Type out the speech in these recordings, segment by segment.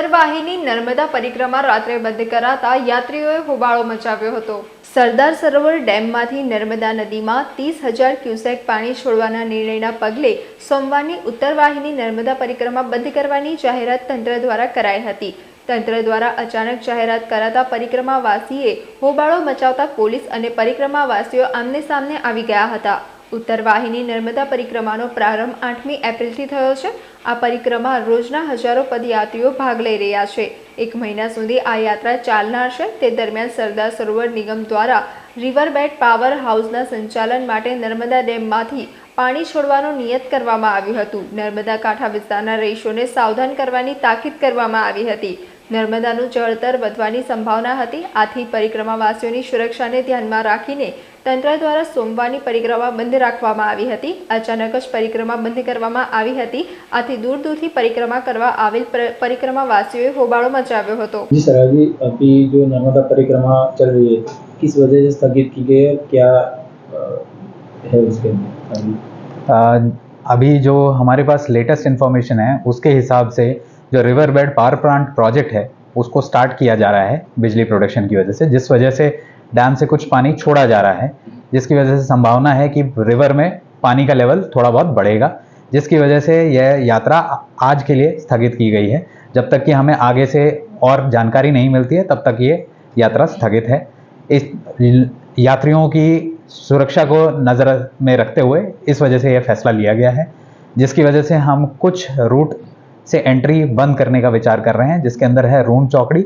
ઉત્તર વાહિની નર્મદા પરિક્રમા રાત્રે બંધ કરાતા યાત્રીઓએ હોબાળો મચાવ્યો હતો. સરદાર સરોવર ડેમમાંથી નર્મદા નદીમાં ત્રીસ હજાર ક્યુસેક પાણી છોડવાના નિર્ણયના પગલે સોમવારની ઉત્તરવાહિની નર્મદા પરિક્રમા બંધ કરવાની જાહેરાત તંત્ર દ્વારા કરાઈ હતી. તંત્ર દ્વારા અચાનક જાહેરાત કરાતા પરિક્રમાવાસીએ હોબાળો મચાવતા પોલીસ અને પરિક્રમાવાસીઓ આમને સામને આવી ગયા હતા. ઉત્તર વાહિની નર્મદા પરિક્રમાનો પ્રારંભ આઠમી એપ્રિલથી થયો છે. આ પરિક્રમા રોજના હજારો પદયાત્રીઓ ભાગ લઈ રહ્યા છે. એક મહિના સુધી આ યાત્રા ચાલનાર છે. તે દરમિયાન સરદાર સરોવર નિગમ દ્વારા રિવરબેડ પાવર હાઉસના સંચાલન માટે નર્મદા ડેમમાંથી પાણી છોડવાનું નિયત કરવામાં આવ્યું હતું. નર્મદા કાંઠા વિસ્તારના રહીશોને સાવધાન કરવાની તાકીદ કરવામાં આવી હતી. નર્મદાનું જળતર વધવાની સંભાવના હતી. આથી પરિક્રમાવાસીઓની સુરક્ષાને ધ્યાનમાં રાખીને તંત્ર દ્વારા સોમવારની પરિક્રમા બંધ રાખવામાં આવી હતી અચાનક જ પરિક્રમા બંધ કરવામાં આવી હતી આથી દૂર દૂરથી પરિક્રમા કરવા આવેલ પર- પરિક્રમાવાસીઓએ હોબાળો મચાવ્યો હતો जी सर अभी अभी जो नर्मदा परिक्रमा चल रही है किस वजह से स्थगित की गई है क्या अ, है उसके अंदर अभी अ, अभी जो हमारे पास लेटेस्ट इन्फॉर्मेशन है उसके हिसाब से जो riverbed power plant project है उसको स्टार्ट किया जा रहा है बिजली प्रोडक्शन की वजह से जिस वजह से डैम से कुछ पानी छोड़ा जा रहा है, जिसकी वजह से संभावना है कि रिवर में पानी का लेवल थोड़ा बहुत बढ़ेगा, जिसकी वजह से यह यात्रा आज के लिए स्थगित की गई है। जब तक कि हमें आगे से और जानकारी नहीं मिलती है, तब तक ये यात्रा स्थगित है। इस यात्रियों की सुरक्षा को नज़र में रखते हुए इस वजह से यह फैसला लिया गया है, जिसकी वजह से हम कुछ रूट से एंट्री बंद करने का विचार कर रहे हैं, जिसके अंदर है रून चौकड़ी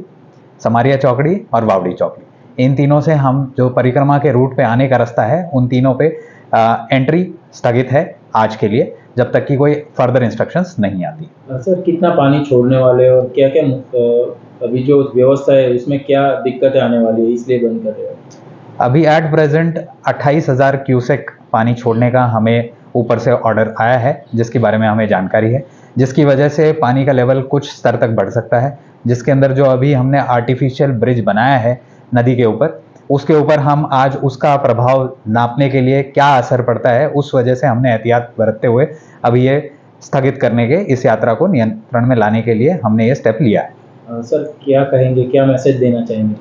समारिया चौकड़ी और वावड़ी चौकड़ी। इन तीनों से हम जो परिक्रमा के रूट पे आने का रास्ता है उन तीनों पे अ, एंट्री स्थगित है आज के लिए जब तक कि कोई फर्दर इंस्ट्रक्शंस नहीं आती। सर कितना पानी छोड़ने वाले और क्या क्या अभी जो व्यवस्था है उसमें क्या दिक्कतें आने वाली है इसलिए बंद कर रहे हैं? अभी एट प्रेजेंट अट्ठाईस हज़ार क्यूसेक पानी छोड़ने का हमें ऊपर से ऑर्डर आया है जिसके बारे में हमें जानकारी है। जिसकी वजह से पानी का लेवल कुछ स्तर तक बढ़ सकता है। जिसके अंदर जो अभी हमने आर्टिफिशियल ब्रिज बनाया है नदी के ऊपर। उसके ऊपर हम आज उसका प्रभाव नापने के लिए क्या असर पड़ता है उस वजह से हमने एहतियात बरतते हुए अभी ये स्थगित करने के इस यात्रा को नियंत्रण में लाने के लिए हमने ये स्टेप लिया है। सर क्या कहेंगे क्या मैसेज देना चाहेंगे?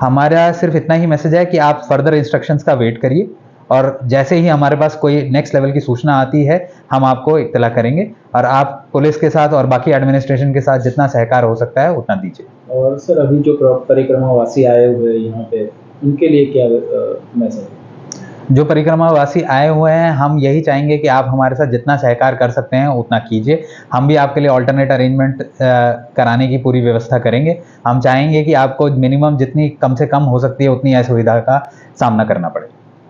हमारा सिर्फ़ इतना ही मैसेज है कि आप फर्दर इंस्ट्रक्शंस का वेट करिए और जैसे ही हमारे पास कोई नेक्स्ट लेवल की सूचना आती है हम आपको इत्तला करेंगे और आप पुलिस के साथ और बाकी एडमिनिस्ट्रेशन के साथ जितना सहकार हो सकता है उतना दीजिए। और सर, अभी जो परिक्रमावासी आए हुए हैं यहाँ पे, उनके लिए क्या मैसेज? जो परिक्रमावासी आए हुए हैं, हम यही चाहेंगे कि आप हमारे साथ जितना सहकार कर सकते हैं, उतना कीजिए। हम भी आपके लिए ऑल्टरनेट अरेंजमेंट कराने की पूरी व्यवस्था करेंगे। हम चाहेंगे कि आपको मिनिमम जितनी कम से कम हो सकती है, उतनी असुविधा का सामना करना पड़े।